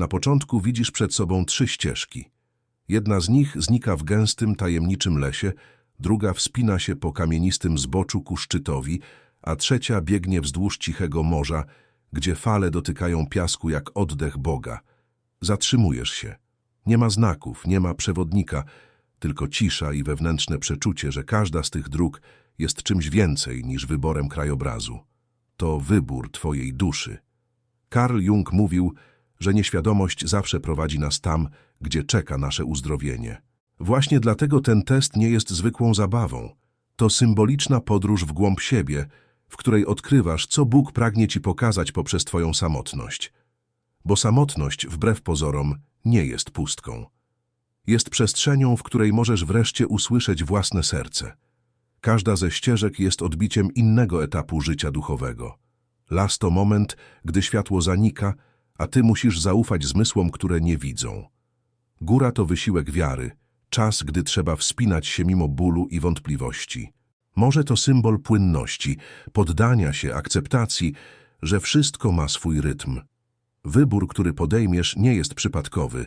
Na początku widzisz przed sobą trzy ścieżki. Jedna z nich znika w gęstym, tajemniczym lesie, druga wspina się po kamienistym zboczu ku szczytowi, a trzecia biegnie wzdłuż cichego morza, gdzie fale dotykają piasku jak oddech Boga. Zatrzymujesz się. Nie ma znaków, nie ma przewodnika, tylko cisza i wewnętrzne przeczucie, że każda z tych dróg jest czymś więcej niż wyborem krajobrazu. To wybór twojej duszy. Karl Jung mówił, że nieświadomość zawsze prowadzi nas tam, gdzie czeka nasze uzdrowienie. Właśnie dlatego ten test nie jest zwykłą zabawą. To symboliczna podróż w głąb siebie, w której odkrywasz, co Bóg pragnie ci pokazać poprzez twoją samotność. Bo samotność, wbrew pozorom, nie jest pustką. Jest przestrzenią, w której możesz wreszcie usłyszeć własne serce. Każda ze ścieżek jest odbiciem innego etapu życia duchowego. Las to moment, gdy światło zanika, a ty musisz zaufać zmysłom, które nie widzą. Góra to wysiłek wiary, czas, gdy trzeba wspinać się mimo bólu i wątpliwości. Może to symbol płynności, poddania się, akceptacji, że wszystko ma swój rytm. Wybór, który podejmiesz, nie jest przypadkowy.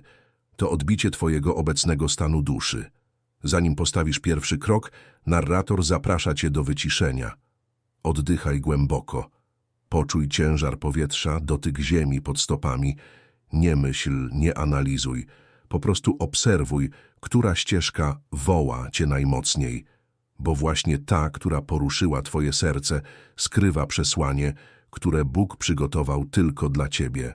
To odbicie twojego obecnego stanu duszy. Zanim postawisz pierwszy krok, narrator zaprasza cię do wyciszenia. Oddychaj głęboko. Poczuj ciężar powietrza, dotyk ziemi pod stopami. Nie myśl, nie analizuj. Po prostu obserwuj, która ścieżka woła cię najmocniej, bo właśnie ta, która poruszyła twoje serce, skrywa przesłanie, które Bóg przygotował tylko dla ciebie.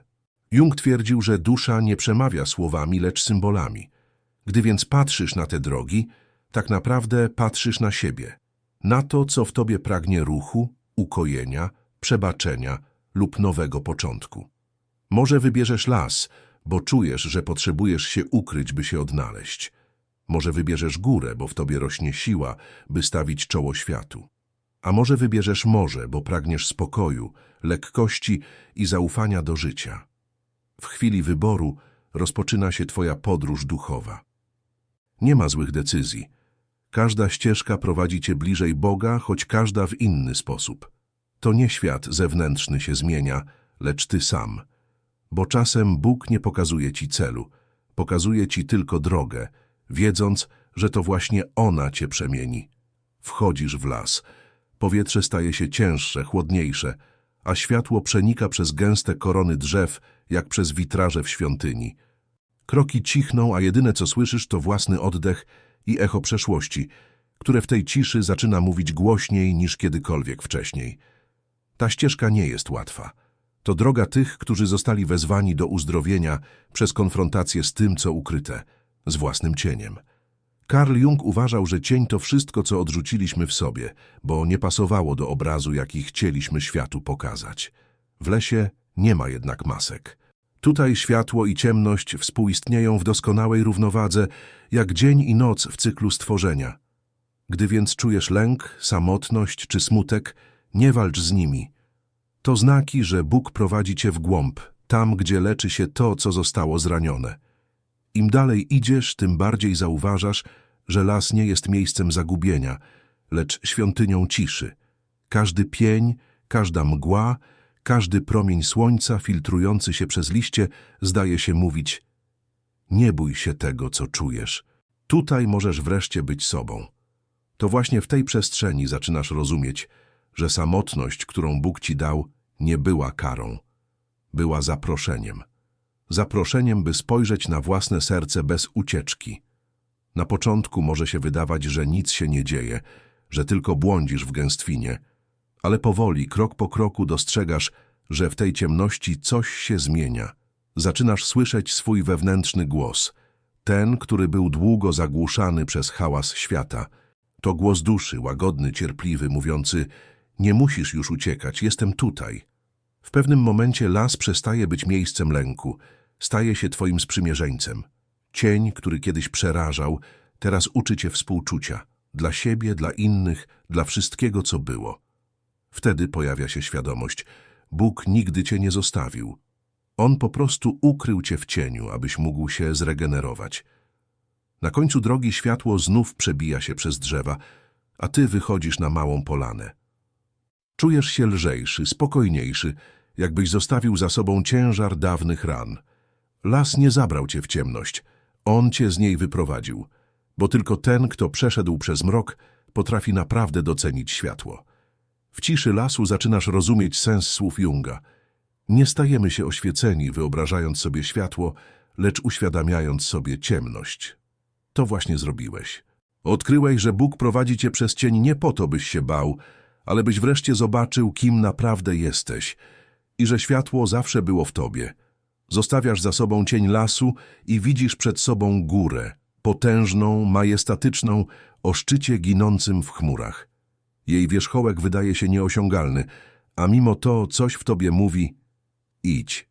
Jung twierdził, że dusza nie przemawia słowami, lecz symbolami. Gdy więc patrzysz na te drogi, tak naprawdę patrzysz na siebie, na to, co w tobie pragnie ruchu, ukojenia, przebaczenia lub nowego początku. Może wybierzesz las, bo czujesz, że potrzebujesz się ukryć, by się odnaleźć. Może wybierzesz górę, bo w tobie rośnie siła, by stawić czoło światu. A może wybierzesz morze, bo pragniesz spokoju, lekkości i zaufania do życia. W chwili wyboru rozpoczyna się twoja podróż duchowa. Nie ma złych decyzji. Każda ścieżka prowadzi cię bliżej Boga, choć każda w inny sposób. To nie świat zewnętrzny się zmienia, lecz ty sam. Bo czasem Bóg nie pokazuje ci celu, pokazuje ci tylko drogę, wiedząc, że to właśnie ona cię przemieni. Wchodzisz w las. Powietrze staje się cięższe, chłodniejsze, a światło przenika przez gęste korony drzew, jak przez witraże w świątyni. Kroki cichną, a jedyne co słyszysz to własny oddech i echo przeszłości, które w tej ciszy zaczyna mówić głośniej niż kiedykolwiek wcześniej. Ta ścieżka nie jest łatwa. To droga tych, którzy zostali wezwani do uzdrowienia przez konfrontację z tym, co ukryte, z własnym cieniem. Karl Jung uważał, że cień to wszystko, co odrzuciliśmy w sobie, bo nie pasowało do obrazu, jaki chcieliśmy światu pokazać. W lesie nie ma jednak masek. Tutaj światło i ciemność współistnieją w doskonałej równowadze, jak dzień i noc w cyklu stworzenia. Gdy więc czujesz lęk, samotność czy smutek, nie walcz z nimi. To znaki, że Bóg prowadzi cię w głąb, tam, gdzie leczy się to, co zostało zranione. Im dalej idziesz, tym bardziej zauważasz, że las nie jest miejscem zagubienia, lecz świątynią ciszy. Każdy pień, każda mgła, każdy promień słońca filtrujący się przez liście zdaje się mówić nie bój się tego, co czujesz. Tutaj możesz wreszcie być sobą. To właśnie w tej przestrzeni zaczynasz rozumieć, że samotność, którą Bóg ci dał, nie była karą. Była zaproszeniem. Zaproszeniem, by spojrzeć na własne serce bez ucieczki. Na początku może się wydawać, że nic się nie dzieje, że tylko błądzisz w gęstwinie, ale powoli, krok po kroku dostrzegasz, że w tej ciemności coś się zmienia. Zaczynasz słyszeć swój wewnętrzny głos, ten, który był długo zagłuszany przez hałas świata. To głos duszy, łagodny, cierpliwy, mówiący nie musisz już uciekać, jestem tutaj. W pewnym momencie las przestaje być miejscem lęku, staje się twoim sprzymierzeńcem. Cień, który kiedyś przerażał, teraz uczy cię współczucia. Dla siebie, dla innych, dla wszystkiego, co było. Wtedy pojawia się świadomość. Bóg nigdy cię nie zostawił. On po prostu ukrył cię w cieniu, abyś mógł się zregenerować. Na końcu drogi światło znów przebija się przez drzewa, a ty wychodzisz na małą polanę. Czujesz się lżejszy, spokojniejszy, jakbyś zostawił za sobą ciężar dawnych ran. Las nie zabrał cię w ciemność. On cię z niej wyprowadził. Bo tylko ten, kto przeszedł przez mrok, potrafi naprawdę docenić światło. W ciszy lasu zaczynasz rozumieć sens słów Junga. Nie stajemy się oświeceni, wyobrażając sobie światło, lecz uświadamiając sobie ciemność. To właśnie zrobiłeś. Odkryłeś, że Bóg prowadzi cię przez cień nie po to, byś się bał, ale byś wreszcie zobaczył, kim naprawdę jesteś i że światło zawsze było w tobie. Zostawiasz za sobą cień lasu i widzisz przed sobą górę, potężną, majestatyczną, o szczycie ginącym w chmurach. Jej wierzchołek wydaje się nieosiągalny, a mimo to coś w tobie mówi idź.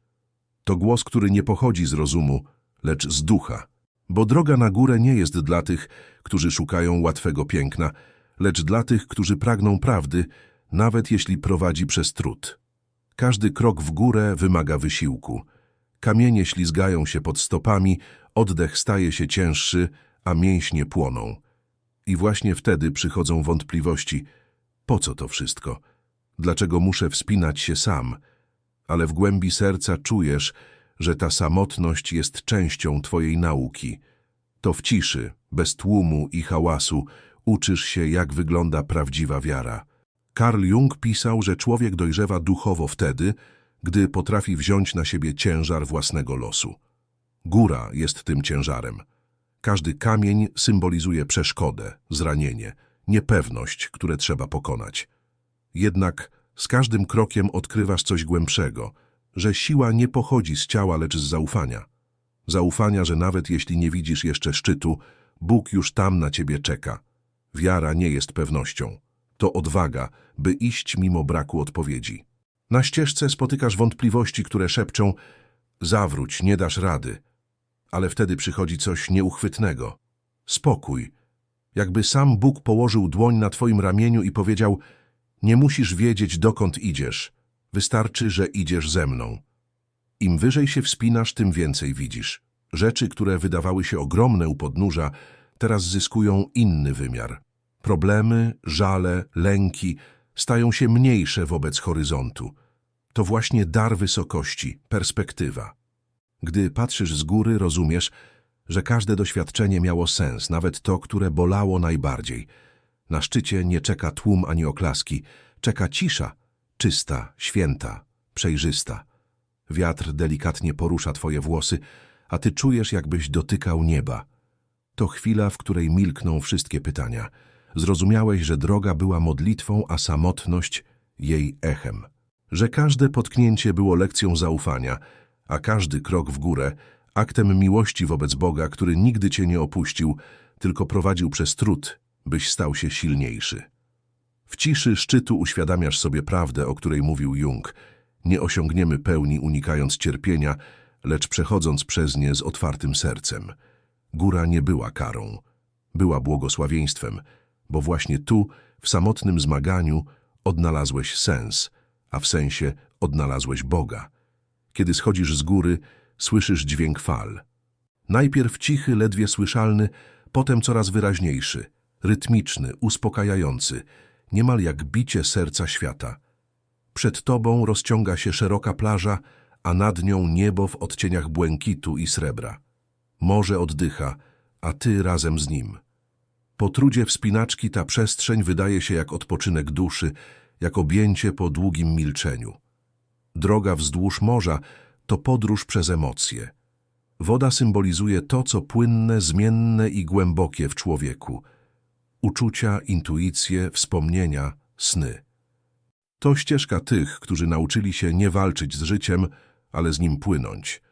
To głos, który nie pochodzi z rozumu, lecz z ducha. Bo droga na górę nie jest dla tych, którzy szukają łatwego piękna, lecz dla tych, którzy pragną prawdy, nawet jeśli prowadzi przez trud. Każdy krok w górę wymaga wysiłku. Kamienie ślizgają się pod stopami, oddech staje się cięższy, a mięśnie płoną. I właśnie wtedy przychodzą wątpliwości. Po co to wszystko? Dlaczego muszę wspinać się sam? Ale w głębi serca czujesz, że ta samotność jest częścią twojej nauki. To w ciszy, bez tłumu i hałasu, uczysz się, jak wygląda prawdziwa wiara. Karl Jung pisał, że człowiek dojrzewa duchowo wtedy, gdy potrafi wziąć na siebie ciężar własnego losu. Góra jest tym ciężarem. Każdy kamień symbolizuje przeszkodę, zranienie, niepewność, które trzeba pokonać. Jednak z każdym krokiem odkrywasz coś głębszego, że siła nie pochodzi z ciała, lecz z zaufania. Zaufania, że nawet jeśli nie widzisz jeszcze szczytu, Bóg już tam na ciebie czeka. Wiara nie jest pewnością. To odwaga, by iść mimo braku odpowiedzi. Na ścieżce spotykasz wątpliwości, które szepczą zawróć, nie dasz rady. Ale wtedy przychodzi coś nieuchwytnego. Spokój. Jakby sam Bóg położył dłoń na twoim ramieniu i powiedział nie musisz wiedzieć, dokąd idziesz. Wystarczy, że idziesz ze mną. Im wyżej się wspinasz, tym więcej widzisz. Rzeczy, które wydawały się ogromne u podnóża, teraz zyskują inny wymiar. Problemy, żale, lęki stają się mniejsze wobec horyzontu. To właśnie dar wysokości, perspektywa. Gdy patrzysz z góry, rozumiesz, że każde doświadczenie miało sens, nawet to, które bolało najbardziej. Na szczycie nie czeka tłum ani oklaski, czeka cisza, czysta, święta, przejrzysta. Wiatr delikatnie porusza twoje włosy, a ty czujesz, jakbyś dotykał nieba. To chwila, w której milkną wszystkie pytania. Zrozumiałeś, że droga była modlitwą, a samotność jej echem. Że każde potknięcie było lekcją zaufania, a każdy krok w górę aktem miłości wobec Boga, który nigdy cię nie opuścił, tylko prowadził przez trud, byś stał się silniejszy. W ciszy szczytu uświadamiasz sobie prawdę, o której mówił Jung. Nie osiągniemy pełni unikając cierpienia, lecz przechodząc przez nie z otwartym sercem. Góra nie była karą, była błogosławieństwem, bo właśnie tu, w samotnym zmaganiu, odnalazłeś sens, a w sensie odnalazłeś Boga. Kiedy schodzisz z góry, słyszysz dźwięk fal. Najpierw cichy, ledwie słyszalny, potem coraz wyraźniejszy, rytmiczny, uspokajający, niemal jak bicie serca świata. Przed tobą rozciąga się szeroka plaża, a nad nią niebo w odcieniach błękitu i srebra. Morze oddycha, a ty razem z nim. Po trudzie wspinaczki ta przestrzeń wydaje się jak odpoczynek duszy, jak objęcie po długim milczeniu. Droga wzdłuż morza to podróż przez emocje. Woda symbolizuje to, co płynne, zmienne i głębokie w człowieku. Uczucia, intuicje, wspomnienia, sny. To ścieżka tych, którzy nauczyli się nie walczyć z życiem, ale z nim płynąć.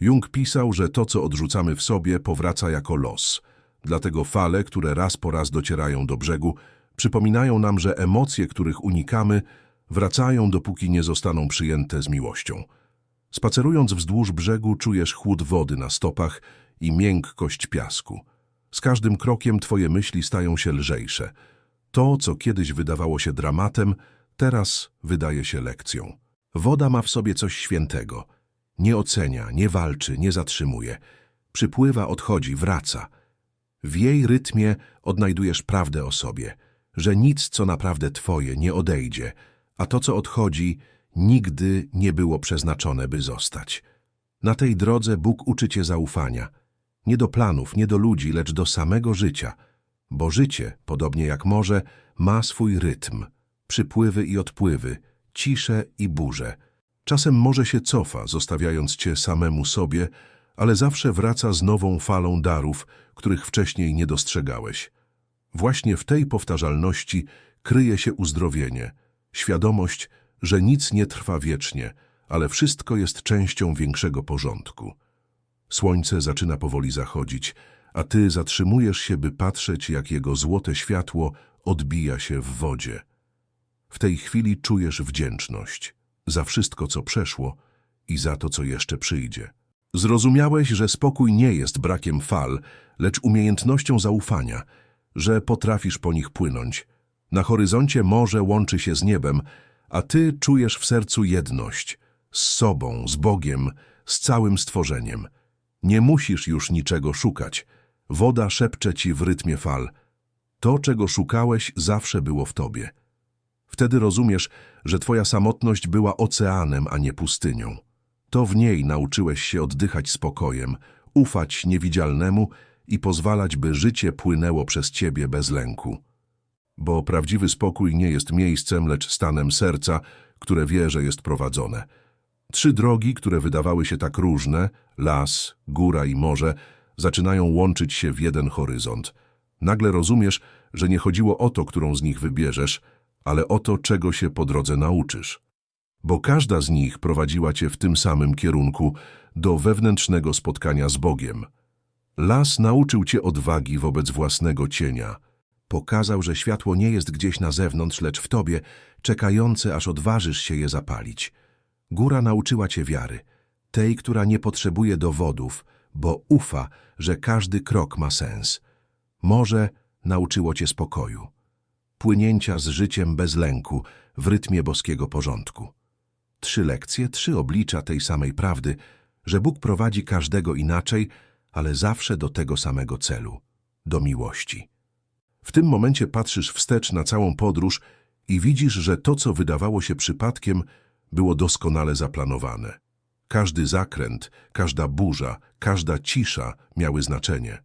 Jung pisał, że to, co odrzucamy w sobie, powraca jako los. Dlatego fale, które raz po raz docierają do brzegu, przypominają nam, że emocje, których unikamy, wracają, dopóki nie zostaną przyjęte z miłością. Spacerując wzdłuż brzegu, czujesz chłód wody na stopach i miękkość piasku. Z każdym krokiem twoje myśli stają się lżejsze. To, co kiedyś wydawało się dramatem, teraz wydaje się lekcją. Woda ma w sobie coś świętego. Nie ocenia, nie walczy, nie zatrzymuje. Przypływa, odchodzi, wraca. W jej rytmie odnajdujesz prawdę o sobie, że nic, co naprawdę twoje, nie odejdzie, a to, co odchodzi, nigdy nie było przeznaczone, by zostać. Na tej drodze Bóg uczy cię zaufania. Nie do planów, nie do ludzi, lecz do samego życia. Bo życie, podobnie jak morze, ma swój rytm. Przypływy i odpływy, cisze i burze. Czasem morze się cofa, zostawiając cię samemu sobie, ale zawsze wraca z nową falą darów, których wcześniej nie dostrzegałeś. Właśnie w tej powtarzalności kryje się uzdrowienie, świadomość, że nic nie trwa wiecznie, ale wszystko jest częścią większego porządku. Słońce zaczyna powoli zachodzić, a ty zatrzymujesz się, by patrzeć, jak jego złote światło odbija się w wodzie. W tej chwili czujesz wdzięczność za wszystko, co przeszło i za to, co jeszcze przyjdzie. Zrozumiałeś, że spokój nie jest brakiem fal, lecz umiejętnością zaufania, że potrafisz po nich płynąć. Na horyzoncie morze łączy się z niebem, a ty czujesz w sercu jedność z sobą, z Bogiem, z całym stworzeniem. Nie musisz już niczego szukać. Woda szepcze ci w rytmie fal. To, czego szukałeś, zawsze było w tobie. Wtedy rozumiesz, że twoja samotność była oceanem, a nie pustynią. To w niej nauczyłeś się oddychać spokojem, ufać niewidzialnemu i pozwalać, by życie płynęło przez ciebie bez lęku. Bo prawdziwy spokój nie jest miejscem, lecz stanem serca, które wie, że jest prowadzone. Trzy drogi, które wydawały się tak różne, las, góra i morze, zaczynają łączyć się w jeden horyzont. Nagle rozumiesz, że nie chodziło o to, którą z nich wybierzesz, ale o to, czego się po drodze nauczysz. Bo każda z nich prowadziła cię w tym samym kierunku, do wewnętrznego spotkania z Bogiem. Las nauczył cię odwagi wobec własnego cienia. Pokazał, że światło nie jest gdzieś na zewnątrz, lecz w tobie, czekające, aż odważysz się je zapalić. Góra nauczyła cię wiary, tej, która nie potrzebuje dowodów, bo ufa, że każdy krok ma sens. Morze nauczyło cię spokoju, płynięcia z życiem bez lęku, w rytmie boskiego porządku. Trzy lekcje, trzy oblicza tej samej prawdy, że Bóg prowadzi każdego inaczej, ale zawsze do tego samego celu, do miłości. W tym momencie patrzysz wstecz na całą podróż i widzisz, że to, co wydawało się przypadkiem, było doskonale zaplanowane. Każdy zakręt, każda burza, każda cisza miały znaczenie.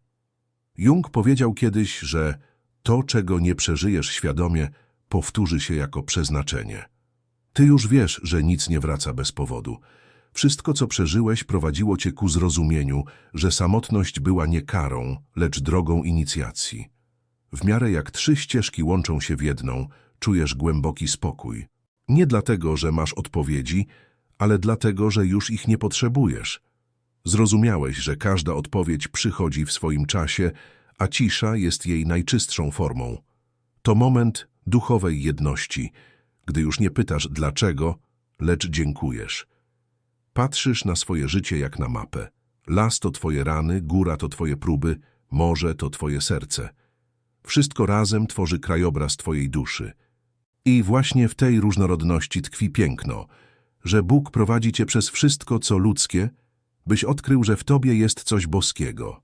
Jung powiedział kiedyś, że to, czego nie przeżyjesz świadomie, powtórzy się jako przeznaczenie. Ty już wiesz, że nic nie wraca bez powodu. Wszystko, co przeżyłeś, prowadziło cię ku zrozumieniu, że samotność była nie karą, lecz drogą inicjacji. W miarę jak trzy ścieżki łączą się w jedną, czujesz głęboki spokój. Nie dlatego, że masz odpowiedzi, ale dlatego, że już ich nie potrzebujesz. Zrozumiałeś, że każda odpowiedź przychodzi w swoim czasie, a cisza jest jej najczystszą formą. To moment duchowej jedności, gdy już nie pytasz dlaczego, lecz dziękujesz. Patrzysz na swoje życie jak na mapę. Las to twoje rany, góra to twoje próby, morze to twoje serce. Wszystko razem tworzy krajobraz twojej duszy. I właśnie w tej różnorodności tkwi piękno, że Bóg prowadzi cię przez wszystko, co ludzkie, byś odkrył, że w tobie jest coś boskiego.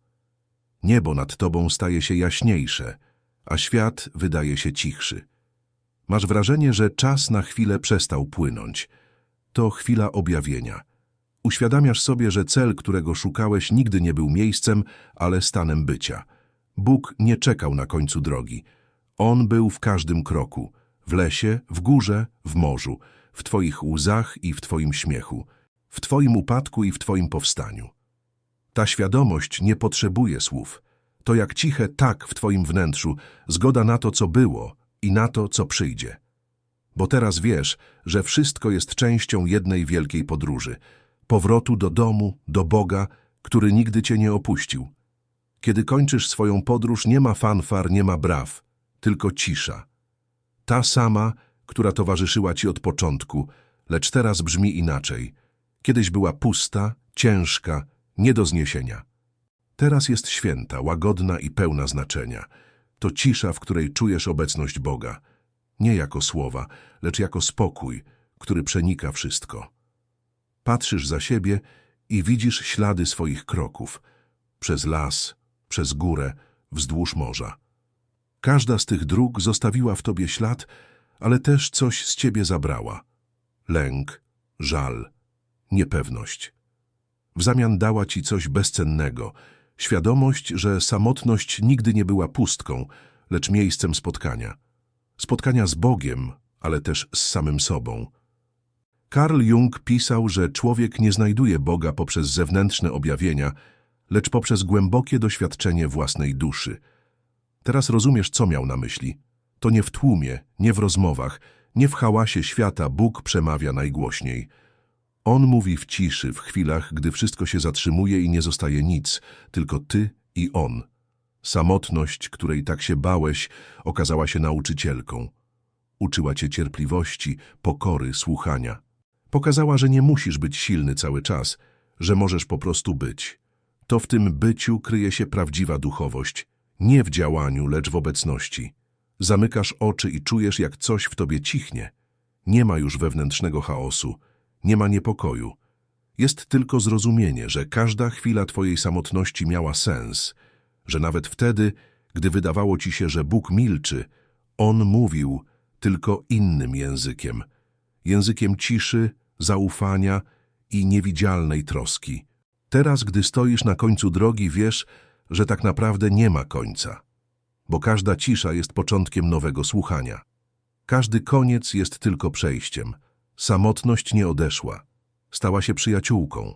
Niebo nad tobą staje się jaśniejsze, a świat wydaje się cichszy. Masz wrażenie, że czas na chwilę przestał płynąć. To chwila objawienia. Uświadamiasz sobie, że cel, którego szukałeś, nigdy nie był miejscem, ale stanem bycia. Bóg nie czekał na końcu drogi. On był w każdym kroku. W lesie, w górze, w morzu, w Twoich łzach i w Twoim śmiechu, w Twoim upadku i w Twoim powstaniu. Ta świadomość nie potrzebuje słów. To jak ciche tak w Twoim wnętrzu, zgoda na to, co było i na to, co przyjdzie. Bo teraz wiesz, że wszystko jest częścią jednej wielkiej podróży, powrotu do domu, do Boga, który nigdy Cię nie opuścił. Kiedy kończysz swoją podróż, nie ma fanfar, nie ma braw, tylko cisza. Ta sama, która towarzyszyła Ci od początku, lecz teraz brzmi inaczej. Kiedyś była pusta, ciężka, nie do zniesienia. Teraz jest święta, łagodna i pełna znaczenia. To cisza, w której czujesz obecność Boga. Nie jako słowa, lecz jako spokój, który przenika wszystko. Patrzysz za siebie i widzisz ślady swoich kroków. Przez las, przez górę, wzdłuż morza. Każda z tych dróg zostawiła w tobie ślad, ale też coś z ciebie zabrała. Lęk, żal, niepewność. W zamian dała ci coś bezcennego. Świadomość, że samotność nigdy nie była pustką, lecz miejscem spotkania. Spotkania z Bogiem, ale też z samym sobą. Carl Jung pisał, że człowiek nie znajduje Boga poprzez zewnętrzne objawienia, lecz poprzez głębokie doświadczenie własnej duszy. Teraz rozumiesz, co miał na myśli. To nie w tłumie, nie w rozmowach, nie w hałasie świata Bóg przemawia najgłośniej. On mówi w ciszy, w chwilach, gdy wszystko się zatrzymuje i nie zostaje nic, tylko ty i on. Samotność, której tak się bałeś, okazała się nauczycielką. Uczyła cię cierpliwości, pokory, słuchania. Pokazała, że nie musisz być silny cały czas, że możesz po prostu być. To w tym byciu kryje się prawdziwa duchowość, nie w działaniu, lecz w obecności. Zamykasz oczy i czujesz, jak coś w tobie cichnie. Nie ma już wewnętrznego chaosu, nie ma niepokoju. Jest tylko zrozumienie, że każda chwila twojej samotności miała sens, że nawet wtedy, gdy wydawało ci się, że Bóg milczy, On mówił tylko innym językiem. Językiem ciszy, zaufania i niewidzialnej troski. Teraz, gdy stoisz na końcu drogi, wiesz, że tak naprawdę nie ma końca, bo każda cisza jest początkiem nowego słuchania. Każdy koniec jest tylko przejściem. Samotność nie odeszła. Stała się przyjaciółką,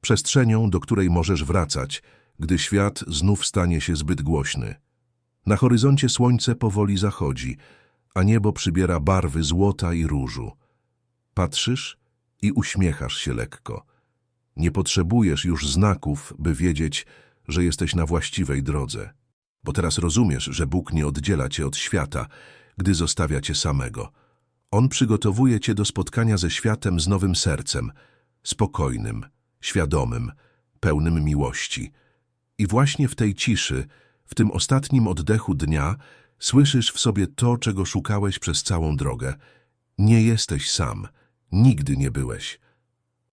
przestrzenią, do której możesz wracać, gdy świat znów stanie się zbyt głośny. Na horyzoncie słońce powoli zachodzi, a niebo przybiera barwy złota i różu. Patrzysz i uśmiechasz się lekko. Nie potrzebujesz już znaków, by wiedzieć, że jesteś na właściwej drodze. Bo teraz rozumiesz, że Bóg nie oddziela cię od świata, gdy zostawia cię samego. On przygotowuje cię do spotkania ze światem z nowym sercem, spokojnym, świadomym, pełnym miłości. I właśnie w tej ciszy, w tym ostatnim oddechu dnia, słyszysz w sobie to, czego szukałeś przez całą drogę. Nie jesteś sam, nigdy nie byłeś.